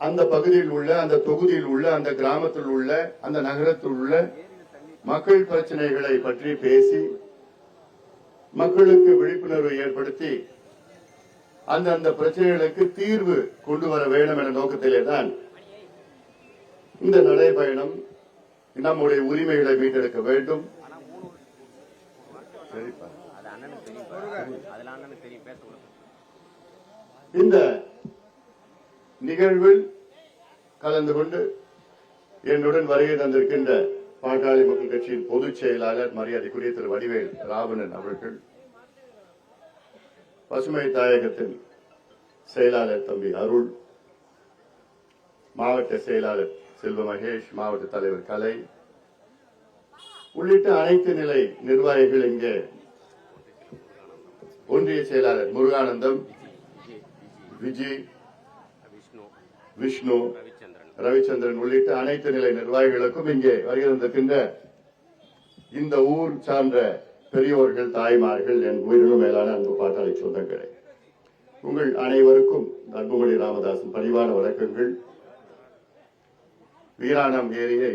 அந்த பகுதியில் உள்ள அந்த தொகுதியில் உள்ள அந்த கிராமத்தில் உள்ள அந்த நகரத்தில் உள்ள மக்கள் பிரச்சனைகளை பற்றி பேசி மக்களுக்கு விழிப்புணர்வு ஏற்படுத்தி அந்தந்த பிரச்சனைகளுக்கு தீர்வு கொண்டு வர வேண்டும் என்ற நோக்கத்திலே தான் இந்த நடைபயணம் நம்முடைய உரிமைகளை மீட்டெடுக்க வேண்டும் சரிப்பா. அது அண்ணனுக்கு தெரியும் அதுல அண்ணனுக்கு தெரியும் பேச விடுங்க. இந்த நிகழ்வில் கலந்து கொண்டு என்னுடன் வருகை தந்திருக்கின்ற பாட்டாளி மக்கள் கட்சியின் பொதுச் செயலாளர் மரியாதைக்குரிய திரு வடிவேல் ராவணன் அவர்கள் பசுமை தாயகத்தின் செயலாளர் தம்பி அருள் மாவட்ட செயலாளர் செல்வ மகேஷ் மாவட்ட தலைவர் கலை உள்ளிட்ட அனைத்து நிலை நிர்வாகிகள் இங்கே. ஒன்றிய செயலாளர் முருகானந்தம் விஜய் விஷ்ணு ரவிச்சந்திரன் உள்ளிட்ட அனைத்து நிலை நிர்வாகிகளுக்கும் இங்கே வருகின்ற இந்த ஊர் சார்ந்த பெரியோர்கள் தாய்மார்கள் என் உயிரினும் மேலான அன்பு பாட்டாளி சொந்தங்களே. உங்கள் அனைவருக்கும் அன்புமணி ராமதாசன் பணிவான வணக்கங்கள். வீராணம் ஏரியை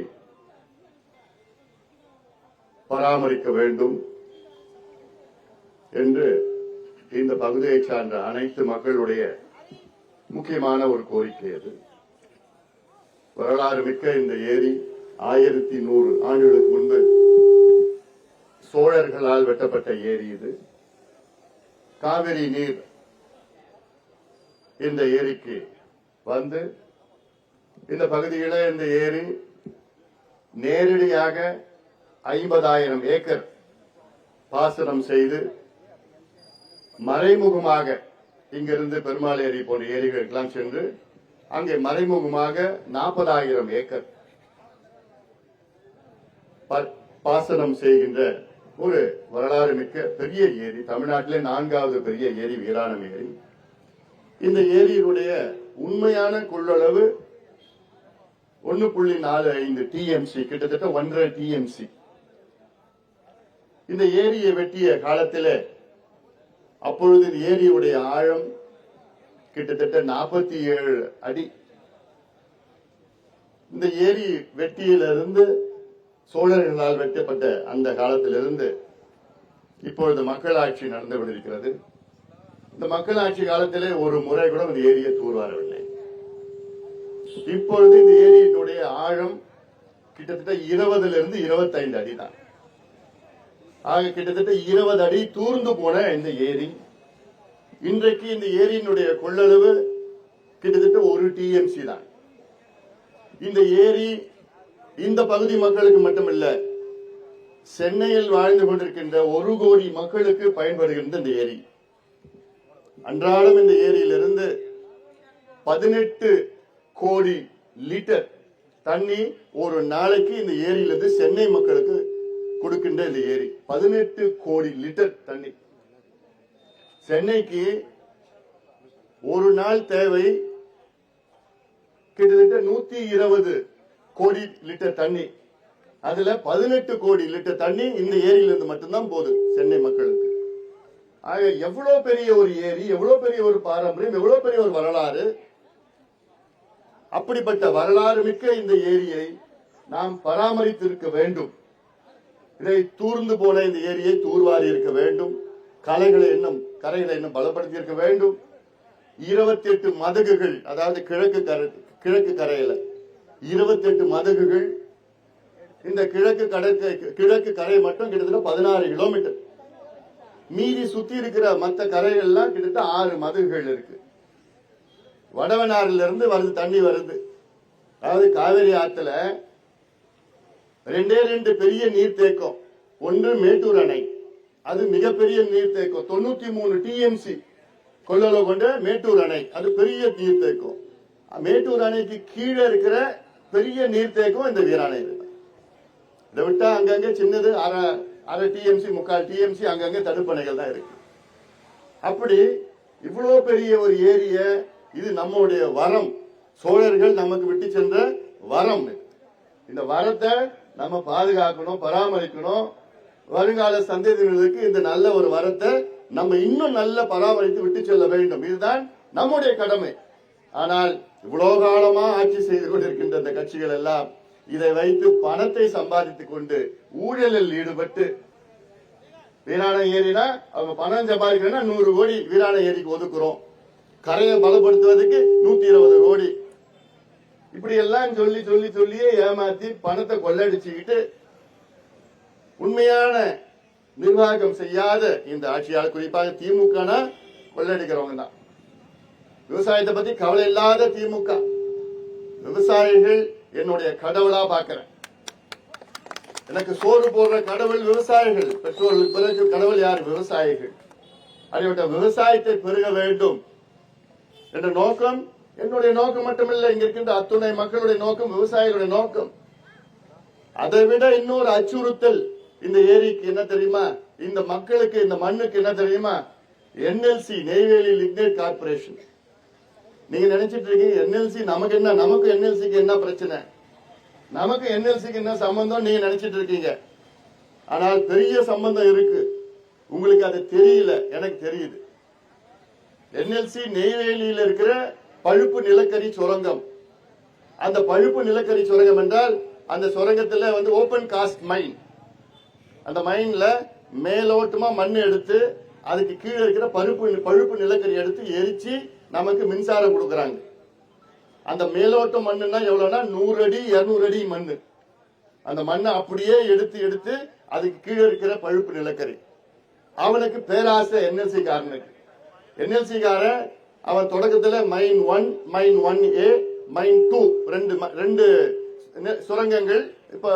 பராமரிக்க வேண்டும் என்று இந்த பகுதியைச் சார்ந்த அனைத்து மக்களுடைய முக்கியமான ஒரு கோரிக்கை அது. வரலாறு மிக்க இந்த ஏரி ஆயிரத்தி நூறு ஆண்டுகளுக்கு முன்பு சோழர்களால் வெட்டப்பட்ட ஏரி இது. காவிரி நீர் இந்த ஏரிக்கு வந்து இந்த பகுதியில இந்த ஏரி நேரடியாக ஐம்பதாயிரம் ஏக்கர் பாசனம் செய்து மறைமுகமாக இங்கிருந்து பெருமாள் ஏரி போன்ற ஏரிகளுக்கெல்லாம் சென்று அங்கே மறைமுகமாக நாற்பதாயிரம் ஏக்கர் பாசனம் செய்கின்ற ஒரு வரலாறு மிக்க பெரிய ஏரி தமிழ்நாட்டிலே நான்காவது பெரிய ஏரி வீராணம் ஏரி இந்த ஏரியினுடைய உண்மையான கொள்ளளவு ஒன்னு புள்ளி நாலு ஐந்து டிஎம்சி கிட்டத்தட்ட ஒன்றரை டிஎம்சி இந்த ஏரியை வெட்டிய காலத்திலே அப்பொழுது இந்த ஏரியுடைய ஆழம் கிட்டத்தட்ட நாற்பத்தி ஏழு அடி. இந்த ஏரி வெட்டியிலிருந்து சோழர்களால் வெட்டப்பட்ட அந்த காலத்திலிருந்து இப்பொழுது மக்களாட்சி நடந்து கொண்டிருக்கிறது. இந்த மக்களாட்சி காலத்திலே ஒரு முறை கூட இந்த ஏரியை தூர்வாரவில்லை. இப்பொழுது இந்த ஏரியினுடைய ஆழம் கிட்டத்தட்ட இருபதுல இருந்து இருபத்தைந்து அடி தான் ஆக கிட்டத்தட்ட இருபது அடி தூர்ந்து போன இந்த ஏரி. இன்றைக்கு இந்த ஏரியினுடைய கொள்ளளவு கிட்டத்தட்ட ஒரு டிஎம்சி தான். இந்த ஏரி இந்த பகுதி மக்களுக்கு மட்டுமல்ல சென்னையில் வாழ்ந்து கொண்டிருக்கின்ற ஒரு கோடி மக்களுக்கு பயன்படுகின்ற இந்த ஏரி. அன்றாடம் இந்த ஏரியிலிருந்து பதினெட்டு கோடி லிட்டர் தண்ணி ஒரு நாளைக்கு இந்த ஏரியிலிருந்து சென்னை மக்களுக்கு கொடுக்கின்ற இந்த ஏரி. பதினெட்டு கோடி லிட்டர் தண்ணி. சென்னைக்கு ஒரு நாள் தேவை கிட்டத்தட்ட நூத்தி இருபது கோடி லிட்டர் தண்ணி. அதுல பதினெட்டு கோடி லிட்டர் தண்ணி இந்த ஏரியிலிருந்து மட்டும்தான் போகுது சென்னை மக்களுக்கு. ஆக எவ்வளவு பெரிய ஒரு ஏரி எவ்வளவு பெரிய ஒரு பாரம்பரியம் எவ்வளவு பெரிய ஒரு வரலாறு? அப்படிப்பட்ட வரலாறு மிக்க இந்த ஏரியை நாம் பராமரித்திருக்க வேண்டும். இதை தூர்ந்து போன இந்த ஏரியை தூர்வாரி இருக்க வேண்டும். கலைகளை இன்னும் கரைகளை இன்னும் பலப்படுத்தி இருக்க வேண்டும். இருபத்தி எட்டு மதகுகள் அதாவது கிழக்கு கரை கிழக்கு கரையில. இருபத்தி எட்டு மதகுகள். இந்த கிழக்கு கடை கிழக்கு கரை மட்டும் கிட்டத்தட்ட பதினாறு கிலோமீட்டர். மீதி சுத்தி இருக்கிற மத்த கரைகள்லாம் கிட்டத்தட்ட ஆறு மதகுகள் இருக்கு. வடவனாறுல இருந்து வருது தண்ணி வருது. அதாவது காவிரி ஆத்துல ரெண்டே ரெண்டு பெரிய நீர்த்தேக்கம். ஒன்று மேட்டூர் அணை. அது மிகப்பெரிய நீர்த்தேக்கம். தொண்ணூத்தி மூணு டிஎம்சி கொள்ளளவு கொண்ட மேட்டூர் அணை. அது பெரிய நீர்த்தேக்கம். மேட்டூர் அணைக்கு கீழே இருக்கிற பெரிய நீர்த்தேக்கம் இந்த வீராணை இதை. விட்டா அங்கங்க சின்னது அரை அரை டிஎம்சி முக்கால் டிஎம்சி அங்கங்க தடுப்பணைகள் தான் இருக்கு. அப்படி இவ்வளவு பெரிய ஒரு ஏரிய இது நம்முடைய வரம். சோழர்கள் நமக்கு விட்டு சென்ற வரம் இந்த வரத்தை நம்ம பாதுகாக்கணும் பராமரிக்கணும். வருங்கால சந்ததியினருக்கு இந்த நல்ல ஒரு வரத்தை நம்ம இன்னும் நல்ல பராமரித்து விட்டு செல்ல வேண்டும். இதுதான் நம்முடைய கடமை. ஆனால் இவ்வளவு காலமா ஆட்சி செய்து கொண்டிருக்கின்ற இந்த கட்சிகள் எல்லாம் இதை வைத்து பணத்தை சம்பாதித்துக் கொண்டு ஊழலில் ஈடுபட்டு வீராணம் ஏரினா அவங்க பணம் சம்பாதிக்கணும்னா நூறு கோடி வீராணம் ஏரிக்கு ஒதுக்குறோம். கரையை பலப்படுத்துவதற்கு நூத்தி இருபது கோடி. இப்படி எல்லாம் சொல்லி சொல்லி சொல்லியே ஏமாத்தி பணத்தை கொள்ளடிச்சுக்கிட்டு உண்மையான நிர்வாகம் செய்யாத இந்த ஆட்சியாளர் குறிப்பாக திமுக கொள்ளடிக்கிறவங்க தான். விவசாயத்தை பத்தி கவலை இல்லாத திமுக. விவசாயிகள் என்னுடைய கடவுளா பார்க்கிறேன். எனக்கு சோறு போடுற கடவுள் விவசாயிகள் பெற்றோர்களுக்கு பிறகு கடவுள் யார்? விவசாயிகள். அப்படிப்பட்ட விவசாயத்தை பெருக வேண்டும் என்ற நோக்கம் என்னுடைய நோக்கம் மட்டுமில்லை இங்க இருக்கின்ற அத்துணை மக்களுடைய நோக்கம் விவசாயிகளுடைய நோக்கம். அதை விட இன்னொரு அச்சுறுத்தல் இந்த ஏரிக்கு என்ன தெரியுமா? இந்த மக்களுக்கு இந்த மண்ணுக்கு என்ன தெரியுமா? என்எல்சி நெய்வேலி லிக்னேட் கார்பரேஷன் நீங்க நினைச்சிட்டு இருக்கீங்க என்எல்சி நமக்கு என்ன? நமக்கு என்எல்சிக்கு என்ன பிரச்சனை? நமக்கு என்எல்சிக்கு என்ன சம்பந்தம்? நீங்க நினைச்சிட்டு இருக்கீங்க. ஆனால் பெரிய சம்பந்தம் இருக்கு. உங்களுக்கு அது தெரியல எனக்கு தெரியுது. என்எல்சி நெய்வேலியில் இருக்கிற பழுப்பு நிலக்கரி சுரங்கம். அந்த பழுப்பு நிலக்கரி சுரங்கம் என்றால் அந்த சுரங்கத்துல வந்து ஓபன் காஸ்ட் மைன் அந்த மைன்ல மேலோட்டமா மண் எடுத்து அதுக்கு கீழே இருக்கிற பழுப்பு பழுப்பு நிலக்கரி எடுத்து எரிச்சு நமக்கு மின்சாரம் கொடுக்கறாங்க. அந்த மேலோட்ட மண்ணுன்னா எவ்வளவுனா நூறு அடி இருநூறு அடி மண் அந்த மண்ணை அப்படியே எடுத்து எடுத்து அதுக்கு கீழே இருக்கிற பழுப்பு நிலக்கரி. அவனுக்கு பேராசை என்எல்சி காரனுக்கு. என்எல்சி காரன் அவன் தொடக்கத்துல mine one mine one A mine two ரெண்டு ரெண்டு சுரங்கங்கள் இப்ப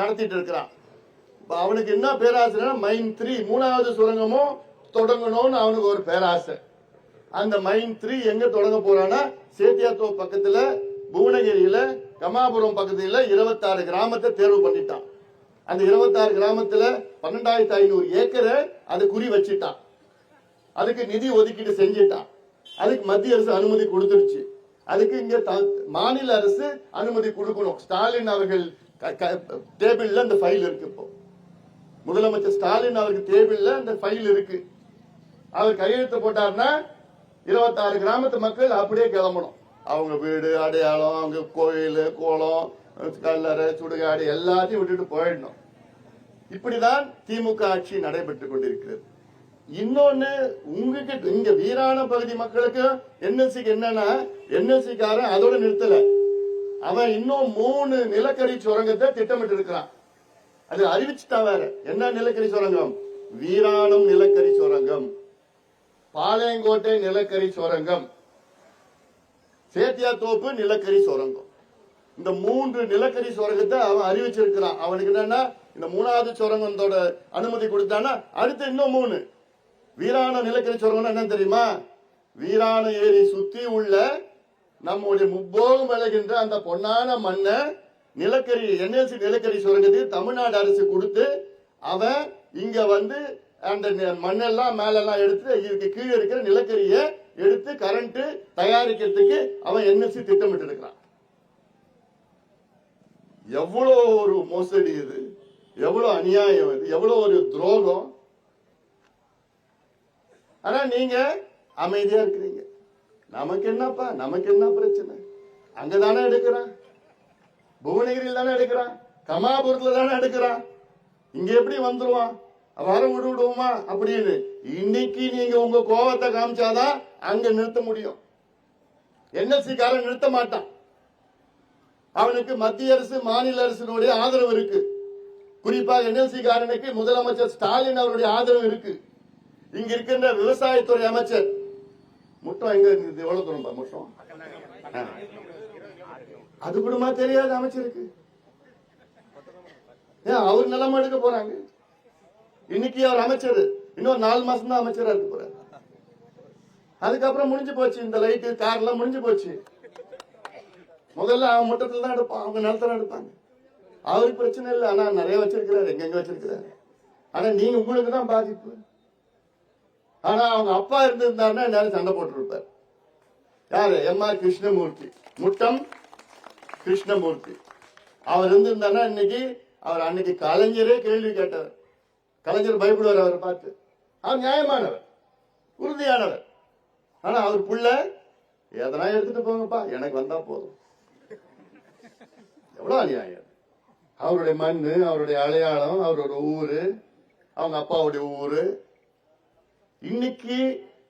நடத்திட்டு இருக்கிறான் இப்ப அவனுக்கு என்ன பேராசைனா மைன் த்ரீ மூணாவது சுரங்கமும் தொடங்கணும்னு அவனுக்கு ஒரு பேராசை. அந்த மைன் த்ரீ எங்க தொடங்க போறான்னா சேத்தியாத்தோ பக்கத்துல புவனகிரியில கமாபுரம் பக்கத்துல இருபத்தாறு கிராமத்தை தேர்வு பண்ணிட்டான். அந்த இருபத்தாறு கிராமத்துல பன்னெண்டாயிரத்தி ஐநூறு ஏக்கரை அது குறி வச்சிட்டான். அதுக்கு நிதி ஒதுக்கீடு செஞ்சிட்டான். அதுக்கு மத்திய அரசு அனுமதி கொடுத்துருச்சு அதுக்கு இங்க த- மாநில அரசு அனுமதி கொடுக்கணும். ஸ்டாலின் அவர்கள் டேபிள்ல அந்த ஃபைல் இருக்கு இப்போ. முதலமைச்சர் ஸ்டாலின் அவருக்கு டேபிள்ல அந்த ஃபைல் இருக்கு. அவர் கையெழுத்து போட்டாருன்னா இருபத்தாறு கிராமத்து மக்கள் அப்படியே கிளம்பணும். அவங்க வீடு அடையாளம் அவங்க கோயில் கோலம் கல்லறை சுடுகாடு எல்லாத்தையும் விட்டுட்டு போயிடணும். இப்படிதான் திமுக ஆட்சி நடைபெற்றுக் கொண்டிருக்கிறது. இன்னொன்னு உங்ககிட்ட இங்க வீரான பகுதி மக்களுக்கு என்எல்சிக்கு என்னன்னா என்எல்சி காரன் அதோட நிறுத்தல. அவன் இன்னும் மூணு நிலக்கரி சுரங்கத்தை திட்டமிட்டு இருக்கிறான் அது அறிவிச்சுட்டா வேற. என்ன நிலக்கரி சுரங்கம்? வீராணம் நிலக்கரி சுரங்கம். பாளையங்கோட்டை நிலக்கரி சுரங்கம். சேத்தியாத்தோப்பு நிலக்கரி சுரங்கம். இந்த மூன்று நிலக்கரி சுரங்கத்தை அவன் அறிவிச்சிருக்கிறான். அவனுக்கு என்னன்னா இந்த மூணாவது சுரங்கத்தோட அனுமதி கொடுத்தானா அடுத்து இன்னும் மூணு. வீரான நிலக்கரி சுரங்கம்னா என்ன தெரியுமா? வீரான ஏரி சுத்தி உள்ள நம்முடைய முப்போகம் விளைகின்ற அந்த பொன்னான மண்ணை நிலக்கரி என்எல்சி நிலக்கரி சுரங்கத்துக்கு தமிழ்நாடு அரசு கொடுத்து அவன் இங்க வந்து அந்த நி- மண்ணெல்லாம் மேலெல்லாம் எடுத்து இதுக்கு கீழே இருக்கிற நிலக்கரியை எடுத்து கரண்ட் தயாரிக்கிறதுக்கு அவன் என்எல்சி திட்டமிட்டு இருக்கிறான் எவ்வளவு ஒரு மோசடி இது? எவ்வளவு அநியாயம் இது? எவ்வளவு ஒரு துரோகம்? ஆனா நீங்க அமைதியா இருக்கிறீங்க. நமக்கு என்னப்பா? நமக்கு என்ன பிரச்சனை? அங்கதானே எடுக்கிறான். புவனகிரியில் தானே எடுக்கிறான். கமாபுரத்துல தானே எடுக்கிறான். இங்க எப்படி வந்துருவான்? வர விடு விடுவோமா? அப்படின்னு இன்னைக்கு நீங்க உங்க கோபத்தை காமிச்சாதான் அங்க நிறுத்த முடியும். என்எல்சி காரன் நிறுத்த மாட்டான். அவனுக்கு மத்திய அரசு மாநில அரசினுடைய ஆதரவு இருக்கு. குறிப்பாக என்எல்சி காரனுக்கு முதலமைச்சர் ஸ்டாலின் அவருடைய ஆதரவு இருக்கு. இங்க இருக்கின்ற விவசாயத்துறை அமைச்சர். முட்டம் எங்க இருக்குது? எவ்வளவு தூரம் முட்டம் அது கூடமா தெரியாது அமைச்சருக்கு. ஏன் அவர் நிலைமை எடுக்க போறாங்க. இன்னைக்கு அவர் அமைச்சர். இன்னும் நாலு மாசம் தான் அமைச்சரா இருக்க போறாரு. அதுக்கப்புறம் முடிஞ்சு போச்சு. இந்த லைட்டு கார் எல்லாம் முடிஞ்சு போச்சு. முதல்ல அவன் முட்டத்துல தான் எடுப்பான். அவங்க நிலத்துல எடுப்பாங்க. அவருக்கு பிரச்சனை இல்லை. ஆனா நிறைய வச்சிருக்கிறாரு. எங்கெங்க வச்சிருக்கிறாரு. ஆனா நீங்க உங்களுக்கு தான் பாதிப்பு. ஆனா அவங்க அப்பா இருந்திருந்தாருன்னா எல்லாரும் சண்டை போட்டுருப்பார். யாரு? M R Krishnamurthy. Muttam Krishnamurthy. அவர் இருந்திருந்தாருன்னா இன்னைக்கு அவர் அன்னைக்கு கலைஞரே கேள்வி கேட்டார் கலைஞர் பயப்படுவார் அவரை பார்த்து. அவர் நியாயமானவர். உறுதியானவர். ஆனா அவர் புள்ள எதனா எடுத்துட்டு போங்கப்பா எனக்கு வந்தா போதும். எவ்வளவு அநியாயம். அவருடைய மண்ணு அவருடைய அடையாளம் அவரோட ஊரு அவங்க அப்பாவுடைய ஊரு இன்னைக்கு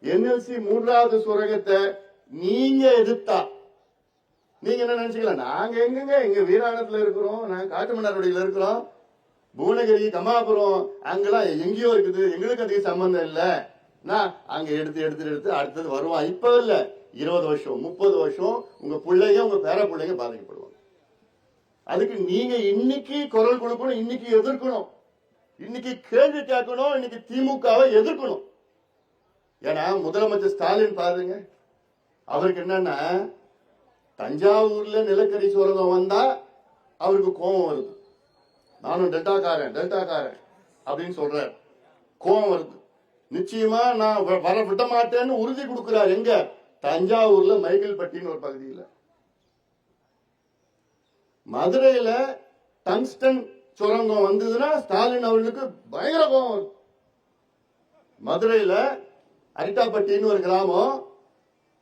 என்எல்சி மூன்றாவது சுரகத்தை நீங்க எதிர்த்தா நீங்க என்ன நினைச்சுக்கலாம் நாங்க எங்கங்க? எங்க வீராணத்துல இருக்கிறோம் நாங்க காட்டுமன்னார்வடியில இருக்கிறோம் புவனகிரி கமாபுரம் அங்கெல்லாம் எங்கேயோ இருக்குது. எங்களுக்கு அதுக்கு சம்பந்தம் இல்ல. நான் அங்க எடுத்து எடுத்து எடுத்து அடுத்தது வருவான். இப்ப இல்ல. இருபது வருஷம் முப்பது வருஷம் உங்க பிள்ளைங்க உங்க பேர பிள்ளைங்க பாதிக்கப்படுவாங்க. அதுக்கு நீங்க இன்னைக்கு குரல் கொடுக்கணும் இன்னைக்கு எதிர்க்கணும். இன்னைக்கு கேள்வி கேட்கணும் இன்னைக்கு திமுகவை எதிர்க்கணும். ஏன்னா முதலமைச்சர் ஸ்டாலின் பாருங்க. அவருக்கு என்னன்னா தஞ்சாவூர்ல நிலக்கரி சுரங்கம் வந்தா அவருக்கு கோபம் வருது. நானும் டெல்டாக்காரன் டெல்டாக்காரன் அப்படின்னு சொல்றார். கோபம் வருது. நிச்சயமா நான் வ- வர விட மாட்டேன்னு உறுதி கொடுக்கிறார். எங்க? தஞ்சாவூர்ல மைக்கேல்பட்டின்னு ஒரு பகுதியில். மதுரையில டங்ஸ்டன் சுரங்கம் வந்ததுன்னா ஸ்டாலின் அவர்களுக்கு பயங்கர கோபம் மதுரையில அரிட்டாப்பட்டின்னு ஒரு கிராமம்.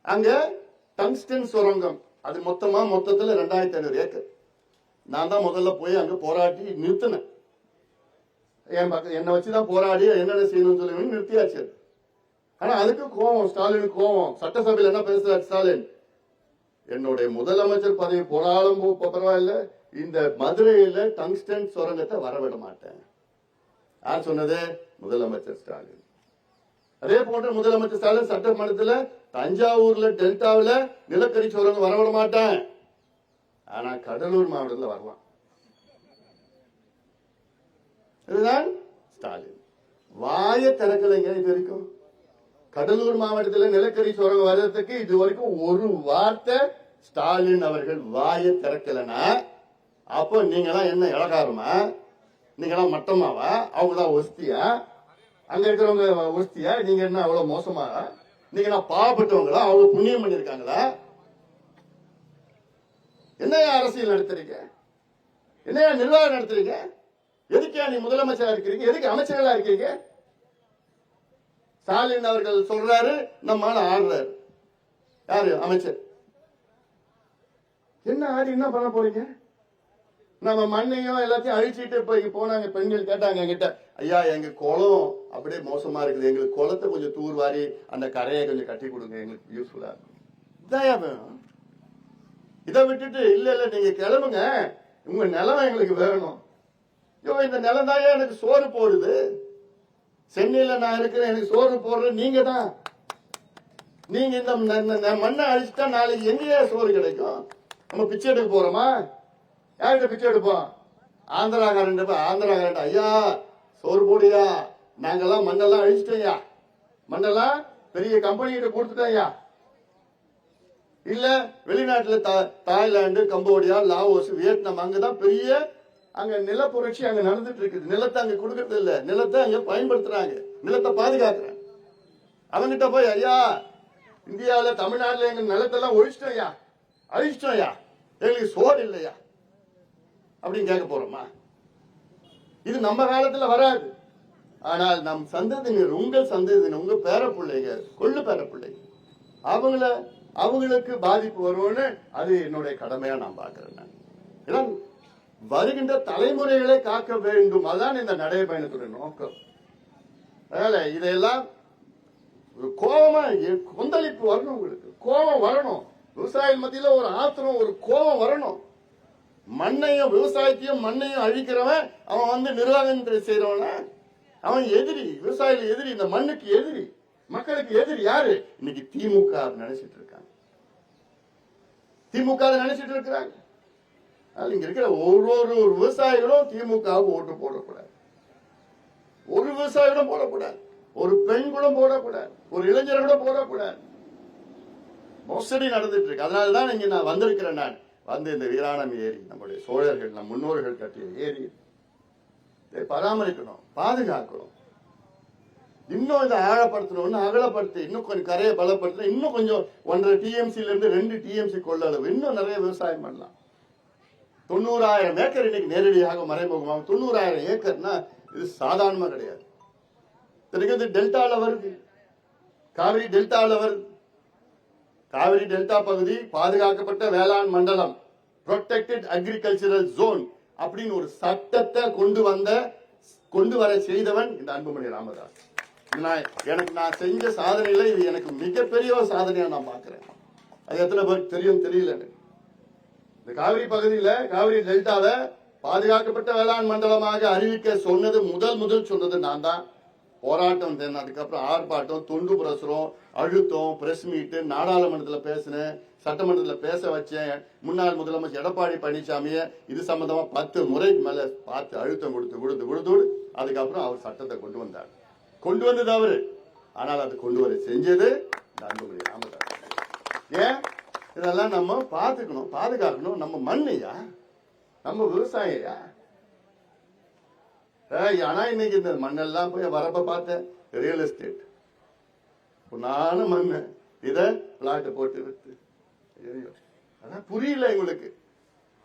அங்க டங்ஸ்டன் சுரங்கம். அது மொத்தமா மொத்தத்துல ரெண்டாயிரத்தி ஐநூறு ஏக்கர். நான் தான் முதல்ல போய் அங்க போராட்டி நிறுத்தினேன். என் பக்கம் என்னை வச்சுதான் போராடி என்னென்ன செய்யணும்னு சொல்லி நிறுத்தியாச்சு ஆனா அதுக்கு கோவம் ஸ்டாலினுக்கு கோவம். சட்டசபையில் என்ன பேசுறாரு ஸ்டாலின்? என்னுடைய முதலமைச்சர் பதவி போனாலும் போ- பரவாயில்ல. இந்த மதுரையில டங்ஸ்டன் சுரங்கத்தை வரவிட மாட்டேன். யார் சொன்னது? முதலமைச்சர் ஸ்டாலின். அதே போன்று முதலமைச்சர் ஸ்டாலின் சட்டமன்றத்தில் தஞ்சாவூர்ல டெல்டாவில் நிலக்கரி சோழன் வரவிட மாட்டேன். ஆனா கடலூர் மாவட்டத்தில் வரலாம் இதுதான் ஸ்டாலின். வாய திறக்கலைங்க இது வரைக்கும்? கடலூர் மாவட்டத்தில் நிலக்கரி சுரங்க வர்றதுக்கு இது வரைக்கும் ஒரு வார்த்தை ஸ்டாலின் அவர்கள் வாயை திறக்கலனா அப்போ நீங்களாம் என்ன இலகாரமா நீங்களாம் மட்டமாவா? அவங்களாம் ஒஸ்தியா? அங்க இருக்கிறவங்க ஒஸ்தியா நீங்க என்ன அவ்வளவு மோசமா? நீங்க நான் பாவப்பட்டவங்களா? அவங்க புண்ணியம் பண்ணிருக்காங்களா என்னையா அரசியல் நடத்துறீங்க? என்னையா நிர்வாகம் நடத்துறீங்க? எதுக்கே நீ முதலமைச்சரா இருக்கிறீங்க? எதுக்கு அமைச்சர்களா இருக்கீங்க? ஸ்டாலின் அவர்கள் சொல்றாரு நம்ம ஆடுறாரு. யாரு? அமைச்சர். என்ன ஆடி என்ன பண்ண போறீங்க? நம்ம மண்ணையும் எல்லாத்தையும் அழிச்சிட்டு போய் போனாங்க பெண்கள் கேட்டாங்க என்கிட்ட ஐயா எங்க குளம் அப்படியே மோசமா இருக்குது. எங்களுக்கு குளத்தை கொஞ்சம் தூர்வாரி அந்த கரையை கொஞ்சம் கட்டி கொடுங்க. எங்களுக்கு யூஸ்ஃபுல்லா இதாயா வேணும் இதை விட்டுட்டு இல்ல இல்ல நீங்க கிளம்புங்க. உங்க நிலம் எங்களுக்கு வேணும். ஐயோ இந்த நிலம் எனக்கு சோறு போடுது? சென்னையில நான் இருக்கிறேன். எனக்கு சோறு போடுற நீங்க தான். நீங்க இந்த மண்ணை அழிச்சுட்டா நாளைக்கு எங்கேயா சோறு கிடைக்கும்? நம்ம பிச்சை எடுக்க போறோமா? யார்கிட்ட பிச்சை எடுப்போம்? ஆந்திராக்காரன் ஆந்திராக்காரன் ஐயா சோறு போடுயா நாங்கெல்லாம் மண்ணெல்லாம் அழிச்சிட்டோம்யா மண்ணெல்லாம் பெரிய கம்பெனிகிட்ட கொடுத்துட்டோம்யா இல்ல வெளிநாட்டுல தா- தாய்லாந்து கம்போடியா லாவோஸ் வியட்நாம் அங்கதான் பெரிய அங்க நில புரட்சி அங்க நடந்துட்டு இருக்குது நிலத்தை அங்க கொடுக்கறது இல்ல. நிலத்தை அங்க பயன்படுத்துறாங்க. நிலத்தை பாதுகாக்கிறேன் அவங்கிட்ட போய் ஐயா இந்தியாவில தமிழ்நாட்டுல எங்க நிலத்தெல்லாம் ஒழிச்சிட்டோம் ஐயா அழிச்சிட்டோம் ஐயா எங்களுக்கு சோறு இல்லையா? அப்படின்னு கேட்க போறோமா? இது நம்ம காலத்துல வராது. ஆனால் நம் சந்ததியினர் உங்கள் சந்ததியினர் உங்க பேர பிள்ளைங்க கொள்ளு பேர பிள்ளைங்க அவங்கள அவங்களுக்கு பாதிப்பு வரும்னு அது என்னுடைய கடமையா நான் பாக்குறேன் வருகின்ற தலைமுறைகளை காக்க வேண்டும். அதான் இந்த நடைபயணத்துடைய நோக்கம். அதனால இதையெல்லாம் ஒரு கோபமா கொந்தளிப்பு வரணும் உங்களுக்கு. கோபம் வரணும். விவசாய மத்தியில ஒரு ஆத்திரம் ஒரு கோபம் வரணும். மண்ணையும் விவசாயத்தையும் மண்ணையும் அழிக்கிறவன் அவன் வந்து நிர்வாகம் செய்யறவன அவன் எதிரி. விவசாயில எதிரி. இந்த மண்ணுக்கு எதிரி. மக்களுக்கு எதிரி யாரு? இன்னைக்கு திமுக நினைச்சிட்டு இருக்காங்க. திமுக நினைச்சிட்டு இருக்கிறாங்க. இங்க இருக்கிற ஒரு ஒரு விவசாயிகளும் திமுகவுக்கு ஓட்டு போடக்கூடாது. ஒரு விவசாயிகளும் போடக்கூடாது. ஒரு பெண் கூட போடக்கூடாது. ஒரு இளைஞர் கூட போடக்கூடாது. மோசடி நடந்துட்டு இருக்கு. அதனால தான் இங்க நான் வந்திருக்கிறேன் நான். வந்து இந்த வீராணம் ஏரி நம்முடைய சோழர்கள் நம் முன்னோர்கள் கட்டிய ஏரி. இதை பராமரிக்கணும் பாதுகாக்கணும். இன்னும் இதை ஆழப்படுத்தணும்னு அகலப்படுத்தி இன்னும் கொஞ்சம் கரையை பலப்படுத்தணும் இன்னும் கொஞ்சம் ஒன்றரை டிஎம்சில இருந்து ரெண்டு டிஎம்சி கொள்ளளவு இன்னும் நிறைய விவசாயம் பண்ணலாம். தொண்ணூறாயிரம் ஏக்கர் இன்னைக்கு நேரடியாக மறைமுகமாக தொண்ணூறாயிரம் ஏக்கர்னா இது சாதாரணமா கிடையாது. தெரியுது டெல்டாவில் வருது. காவிரி டெல்டாவில் வருது. காவிரி டெல்டா பகுதி பாதுகாக்கப்பட்ட வேளாண் மண்டலம் ப்ரொடெக்டட் அக்ரிகல்ச்சரல் ஜோன் அப்படின்னு ஒரு சட்டத்தை கொண்டு வந்த கொண்டு வர செய்தவன் இந்த அன்புமணி ராமதாஸ். நான் எனக்கு நான் செஞ்ச சாதனையில இது எனக்கு மிகப்பெரிய ஒரு சாதனையா நான் பாக்குறேன் அது எத்தனை பேருக்கு தெரியும் தெரியல இந்த காவிரி பகுதியில காவிரி டெல்டாவை பாதுகாக்கப்பட்ட வேளாண் மண்டலமாக அறிவிக்க சொன்னது முதல் முதல் சொன்னது நான் தான் போராட்டம் தென் அதுக்கப்புறம் ஆர்ப்பாட்டம் தொண்டு பிரசுரம் அழுத்தம் பிரஸ் மீட்டு நாடாளுமன்றத்தில் பேசினேன் சட்டமன்றத்தில் பேச வச்சேன். முன்னாள் முதலமைச்சர் எடப்பாடி பழனிசாமியை இது சம்பந்தமாக பத்து முறைக்கு மேலே பார்த்து அழுத்தம் கொடுத்து கொடுத்து கொடுத்து அதுக்கப்புறம் அவர் சட்டத்தை கொண்டு வந்தார். கொண்டு வந்தது அவர். ஆனால் அது கொண்டு வர செஞ்சது இந்த அன்புமணி ராமதாஸ். ஏன்? இதெல்லாம் நம்ம பார்த்துக்கணும். பாதுகாக்கணும். நம்ம மண்ணையா? நம்ம விவசாயியா? ஆனா இன்னைக்கு இந்த மண்ணெல்லாம் போய் வரப்ப பார்த்தேன். ரியல் எஸ்டேட் பொன்னான மண்ணு இத பிளாட் போட்டு ஐயோ. அதான் புரியல எங்களுக்கு.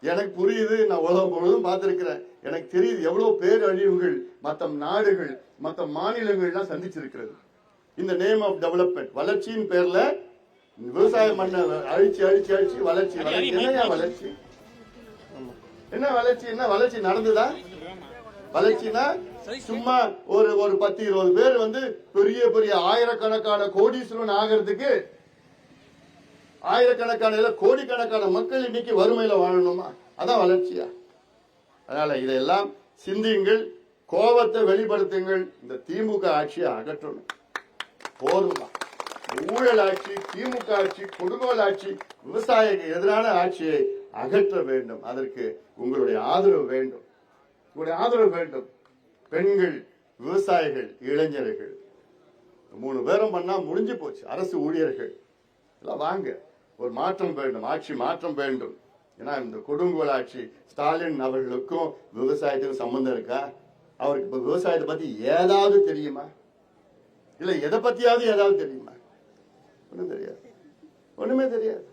எனக்கு புரியுது நான் உலகம் முழுவதும் பார்த்திருக்கிறேன். எனக்கு தெரியுது எவ்வளவு பேரழிவுகள் மற்ற நாடுகள் மற்ற மாநிலங்கள்லாம் சந்திச்சிருக்கிறது. இந்த நேம் ஆஃப் டெவலப்மெண்ட் வளர்ச்சியின் பேர்ல விவசாய மண்ணை அழிச்சு அழிச்சு அழிச்சு வளர்ச்சி. வளர்ச்சி. என்னையா வளர்ச்சி? என்ன வளர்ச்சி என்ன வளர்ச்சி நடந்ததா? வளர்ச்சினா சும்மா ஒரு ஒரு பத்து இருபது பேர் வந்து பெரிய பெரிய ஆயிரக்கணக்கான கோடீஸ்வரன் ஆகிறதுக்கு ஆயிரக்கணக்கான கோடிக்கணக்கான மக்கள் இன்னைக்கு வறுமையில வாழணுமா? அதான் வளர்ச்சியா. அதனால இதெல்லாம் சிந்தியுங்கள் கோபத்தை வெளிப்படுத்துங்கள். இந்த திமுக ஆட்சியை அகற்றணும். போதுமா? ஊழல் ஆட்சி திமுக ஆட்சி கொடுங்கோல் ஆட்சி விவசாயிக்கு எதிரான ஆட்சியை அகற்ற வேண்டும். அதற்கு உங்களுடைய ஆதரவு வேண்டும். உங்களுடைய ஆதரவு வேண்டும். பெண்கள் விவசாயிகள் இளைஞர்கள். மூணு பேரும் பண்ணா முடிஞ்சு போச்சு. அரசு ஊழியர்கள். எல்லாம் வாங்க. ஒரு மாற்றம் வேண்டும். ஆட்சி மாற்றம் வேண்டும். ஏன்னா இந்த கொடுங்கோல் ஆட்சி ஸ்டாலின் அவர்களுக்கும் விவசாயத்துக்கும் சம்பந்தம் இருக்கா? அவருக்கு இப்ப விவசாயத்தை பத்தி ஏதாவது தெரியுமா? இல்ல எதை பத்தியாவது ஏதாவது தெரியுமா? ஒண்ணும் தெரியாது. ஒண்ணுமே தெரியாது.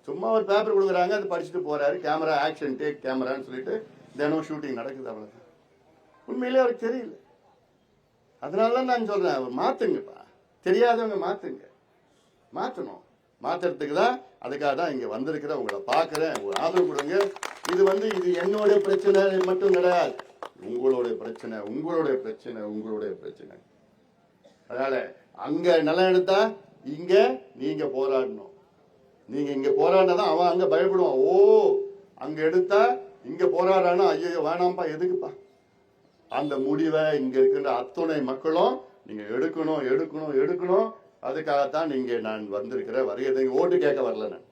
சும்மா ஒரு பேப்பர் கொடுக்குறாங்க அதை படிச்சுட்டு போறாரு. கேமரா ஆக்ஷன் டேக் கேமரான்னு சொல்லிட்டு தினம் ஷூட்டிங் நடக்குது அவ்வளோதான் உண்மையிலே அவருக்கு தெரியல. அதனால தான் நான் சொல்கிறேன் அவர் மாற்றுங்கப்பா தெரியாதவங்க மாற்றுங்க மாற்றணும் மாற்றுறதுக்கு தான் அதுக்காக தான் இங்கே வந்திருக்கிறேன் உங்களை பார்க்குறேன். ஒரு ஆதரவு கொடுங்க. இது வந்து இது என்னுடைய பிரச்சனை மட்டும் கிடையாது. உங்களுடைய பிரச்சனை உங்களுடைய பிரச்சனை உங்களுடைய பிரச்சனை. அதனால் அங்கே நிலம் எடுத்தா இங்கே நீங்கள் போராடணும். நீங்கள் இங்கே போராடினா தான் அவன் அங்கே பயப்படுவான். ஓ அங்கே எடுத்தால் இங்க போராடானா ஐயோ வேணாம்ப்பா எதுக்குப்பா? அந்த முடிவை இங்க இருக்கின்ற அத்துணை மக்களும் நீங்க எடுக்கணும் எடுக்கணும் எடுக்கணும். அதுக்காகத்தான் நீங்க நான் வந்திருக்கிறேன். வரையதை ஓட்டு கேட்க வரல நான்.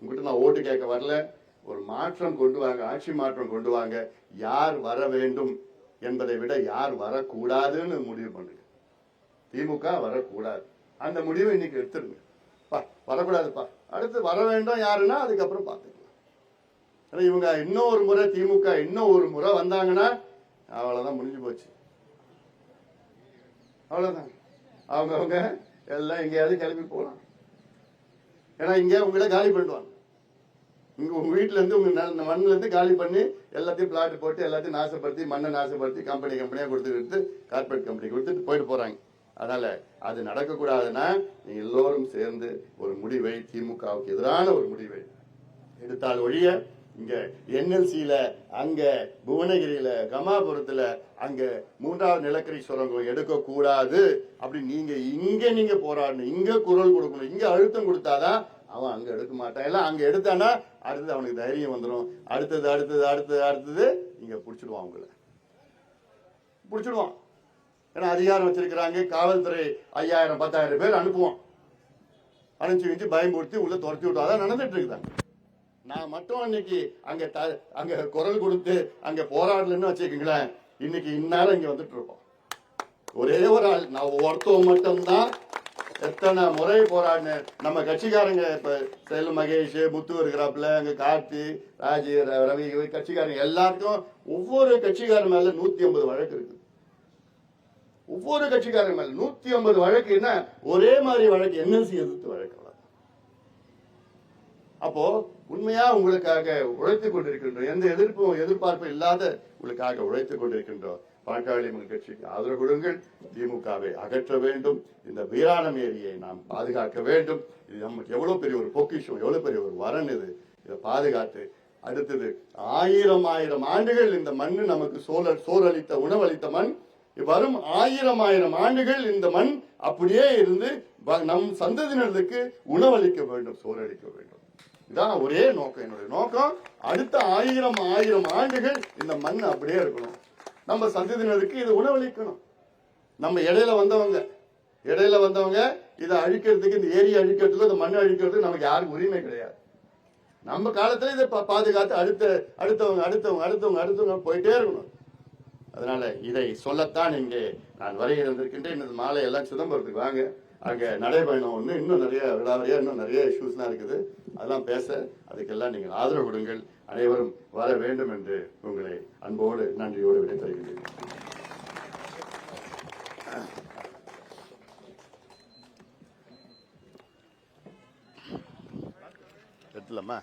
உங்ககிட்ட நான் ஓட்டு கேட்க வரல. ஒரு மாற்றம் கொண்டு வாங்க ஆட்சி மாற்றம் கொண்டு வாங்க. யார் வர வேண்டும் என்பதை விட யார் வரக்கூடாதுன்னு முடிவு பண்ணுங்க. திமுக வரக்கூடாது. அந்த முடிவை இன்னைக்கு எடுத்துருங்க. பா வரக்கூடாதுப்பா. அடுத்து வர வேண்டும் யாருன்னா அதுக்கப்புறம் பார்த்து ஆனால் இவங்க இன்னும் ஒரு முறை திமுக இன்னும் ஒரு முறை வந்தாங்கன்னா அவ்வளோதான் முடிஞ்சு போச்சு. அவ்வளோதான் அவங்க அவங்க எல்லாம் எங்கேயாவது கிளம்பி போகலாம். ஏன்னா இங்கே உங்களை காலி பண்ணிடுவாங்க. இங்கே உங்கள் வீட்டிலேருந்து உங்கள் உங்க ந- காலி பண்ணி எல்லாத்தையும் பிளாட் போட்டு எல்லாத்தையும் நாசப்படுத்தி மண்ணை நாசப்படுத்தி கம்பெனி கம்பெனியாக கொடுத்துட்டு கார்பரேட் கம்பெனி கொடுத்துட்டு போயிட்டு போகிறாங்க அதனால் அது நடக்கக்கூடாதுன்னா நீங்கள் எல்லோரும் சேர்ந்து ஒரு முடிவை திமுகவுக்கு எதிரான ஒரு முடிவை எடுத்தால் ஒழிய இங்க என்எல்சியில அங்க புவனகிரியில கமாபுரத்துல அங்க மூன்றாவது நிலக்கரி சுரங்கம் எடுக்க கூடாது அப்படி நீங்க இங்க நீங்க போராடணும். இங்க குரல் கொடுக்கணும். இங்க அழுத்தம் கொடுத்தாதான் அவன் அங்க எடுக்க மாட்டான். எல்லாம் அங்க எடுத்தானா அடுத்தது அவனுக்கு தைரியம் வந்துடும் அடுத்தது அடுத்தது அடுத்தது அடுத்தது இங்க பிடிச்சிடுவான் உங்களை. பிடிச்சிடுவான். ஏன்னா அதிகாரம் வச்சிருக்கிறாங்க. காவல்துறை ஐயாயிரம் பத்தாயிரம் பேர் அனுப்புவான். அனுப்பிச்சு வச்சு பயம்படுத்தி உள்ள துரத்தி விட்டாதான் நடந்துட்டு இருக்குதாங்க. நான் மட்டும் அன்னைக்கு அங்க த- அங்க குரல் கொடுத்து அங்க போராடலன்னு வச்சுக்கீங்களேன் இன்னைக்கு இந்நேரம் இங்க வந்துட்டு இருப்போம். ஒரே ஒரு ஆள் நான் ஒருத்தவன் மட்டும்தான் எத்தனை முறை போராடினேன். நம்ம கட்சிக்காரங்க இப்ப செல் மகேஷ் முத்து இருக்கிறாப்புல அங்க கார்த்தி ராஜி ரவி கட்சிக்காரங்க எல்லாருக்கும் ஒவ்வொரு கட்சிக்காரன் மேல நூத்தி ஐம்பது வழக்கு இருக்கு ஒவ்வொரு கட்சிக்காரன் மேல நூத்தி ஐம்பது வழக்கு என்ன ஒரே மாதிரி வழக்கு என்எல்சி எதிர்த்து வழக்கு அப்போ உண்மையா உங்களுக்காக உழைத்துக் கொண்டிருக்கின்றோம்? எந்த எதிர்ப்பும் எதிர்பார்ப்பும் இல்லாத உங்களுக்காக உழைத்துக் கொண்டிருக்கின்றோம்? பாட்டாளி மக்கள் கட்சிக்கு ஆதரவு கொடுங்கள். திமுகவை அகற்ற வேண்டும். இந்த வீராணம் ஏரியை நாம் பாதுகாக்க வேண்டும். இது நமக்கு எவ்வளவு பெரிய ஒரு பொக்கிஷம் எவ்வளவு பெரிய ஒரு வரன் இது. இதை பாதுகாத்து அடுத்தது ஆயிரம் ஆயிரம் ஆண்டுகள் இந்த மண் நமக்கு சோழ சோறளித்த உணவளித்த மண். வரும் ஆயிரம் ஆயிரம் ஆண்டுகள் இந்த மண் அப்படியே இருந்து நம் சந்ததியினருக்கு உணவளிக்க வேண்டும் சோறளிக்க வேண்டும். இதான் ஒரே நோக்கம். என்னுடைய நோக்கம் அடுத்த ஆயிரம் ஆயிரம் ஆண்டுகள் இந்த மண் அப்படியே இருக்கணும். நம்ம சந்ததியினருக்கு இது உணவளிக்கணும். நம்ம இடையில வந்தவங்க இடையில வந்தவங்க இதை அழிக்கிறதுக்கு இந்த ஏரியை அழிக்கிறதுக்கு இந்த மண் அழிக்கிறதுக்கு நமக்கு யாருக்கும் உரிமை கிடையாது. நம்ம காலத்துல இதை பா- பாதுகாத்து அடுத்த அடுத்தவங்க அடுத்தவங்க அடுத்தவங்க அடுத்தவங்க போயிட்டே இருக்கணும். அதனால இதை சொல்லத்தான் இங்கே நான் வரைய இருந்திருக்கின்றேன். இந்த மாலை எல்லாம் சிதம்பரத்துக்கு வாங்க. அங்க நடைபயணம் ஒண்ணு இன்னும் நிறைய விழாவறியா இன்னும் நிறைய இஷ்யூஸ்லாம் இருக்குது. அதெல்லாம் பேச அதுக்கெல்லாம் நீங்கள் ஆதரவு கொடுங்கள். அனைவரும் வர வேண்டும் என்று உங்களை அன்போடு நன்றியோடு விடை தருகின்றேன் எடுத்துலாமா